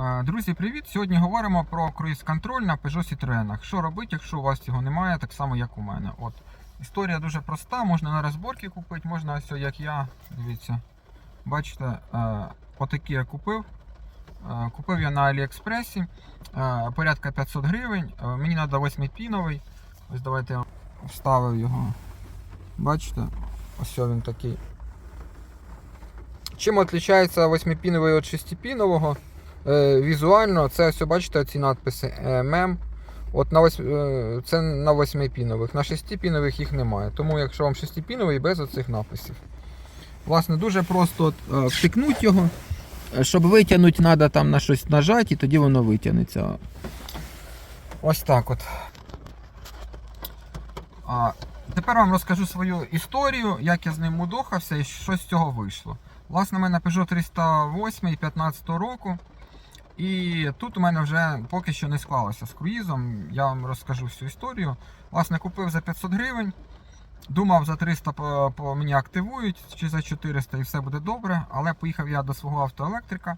Е, Друзі, привіт! Сьогодні говоримо про круїз-контроль на Peugeot Citroën. Що робити, якщо у вас цього немає, так само як у мене. От. Історія дуже проста, можна на розборки купити, можна ось як я. Дивіться. Бачите, е, отакі я купив. Е, Купив я на Аліекспресі. Порядка 500 гривень. Мені треба 8-піновий. Ось давайте я вставив його. Бачите? Ось він такий. Чим відрізняється 8-піновий від 6-пінового? Е, візуально, це все бачите ці надписи е, мем. От на восьм... е, це на 8-пінових, на 6-пінових їх немає. Тому якщо вам 6-піновий без оцих написів. Власне, дуже просто втикнути його. Щоб витягнути, треба там на щось нажати, і тоді воно витягнеться. Ось так от. А, тепер вам розкажу свою історію, як я з ним мудохався і що з цього вийшло. Власне, у мене Peugeot 308 15 року. І тут у мене вже поки що не склалося з круїзом. Я вам розкажу всю історію. Власне, купив за 500 гривень. Думав, за 300 по, по мені активують, чи за 400 і все буде добре. Але поїхав я до свого автоелектрика.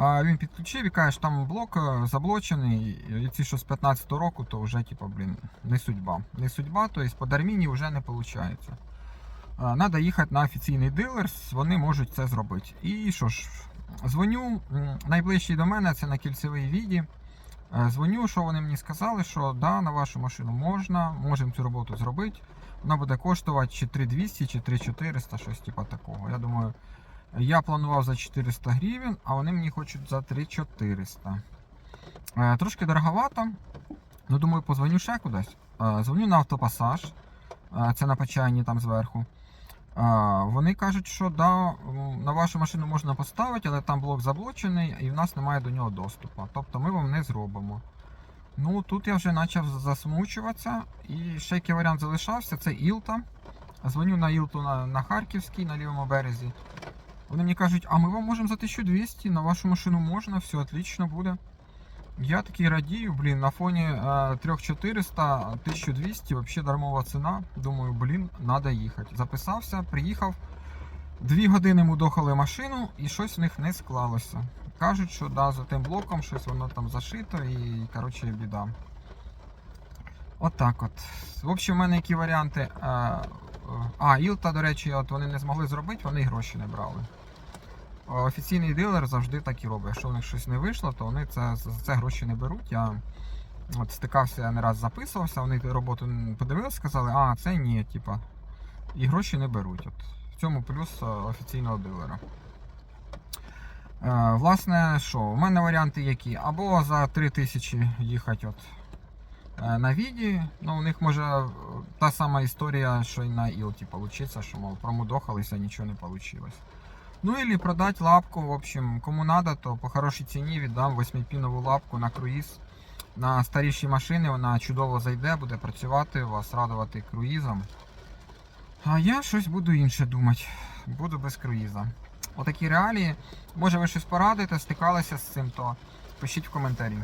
Він підключив і каже, що там блок е, заблочений. І ці, що з 15 року, то вже, типу, блін, не судьба. Не судьба, тобто по Дарміні вже не виходить. Треба їхати на офіційний дилерс, вони можуть це зробити. І що ж, дзвоню, найближчий до мене це на кільцевій віді. Е, Дзвоню, що вони мені сказали, що да, на вашу машину можна, можемо цю роботу зробити. Вона буде коштувати чи 3200, чи 3400, щось типу такого. Я думаю, я планував за 400 гривень, а вони мені хочуть за 3400. Е, Трошки дороговато. Ну, думаю, позвоню ще кудись. Е, Дзвоню на автопасаж. Це на Почайні там зверху. Вони кажуть, що да, на вашу машину можна поставити, але там блок заблочений і в нас немає до нього доступу. Тобто ми вам не зробимо. Ну тут я вже почав засмучуватися. І ще який варіант залишався, це Ілта. Дзвоню на Ілту на, на Харківській, на лівому березі. Вони мені кажуть, а ми вам можемо за 1200, на вашу машину можна, все отлично буде. Я такий радію, блін, на фоні е, 3400, 1200, взагалі дармова ціна. Думаю, блін, треба їхати. Записався, приїхав. Дві години мудохали машину і щось в них не склалося. Кажуть, що да, за тим блоком щось воно там зашито і, коротше, біда. От от. В общем, в мене які варіанти. Е, е, А, Ілта, до речі, от вони не змогли зробити, вони гроші не брали. Офіційний дилер завжди так і робить. Якщо у них щось не вийшло, то вони це, за це гроші не беруть. Я от стикався, я не раз записувався, вони роботу подивилися, сказали, а, це ні, типа. І гроші не беруть. От. В цьому плюс е, офіційного дилера. Е, власне, що, у мене варіанти які? Або за 3000 їхати от, е, на віді. Ну, у них може е, та сама історія, що і на Ілті получиться, що мов промудохалися, нічого не вийшло. Ну или продать лапку, в общем, кому надо, то по хорошій ціні віддам 8-пінову лапку на круїз. На старіші машини вона чудово зайде, буде працювати, вас радувати круїзом. А я щось буду інше думати. Буду без круїза. Отакі реалії. Може ви щось порадите, стикалися з цим, то пишіть в коментарі.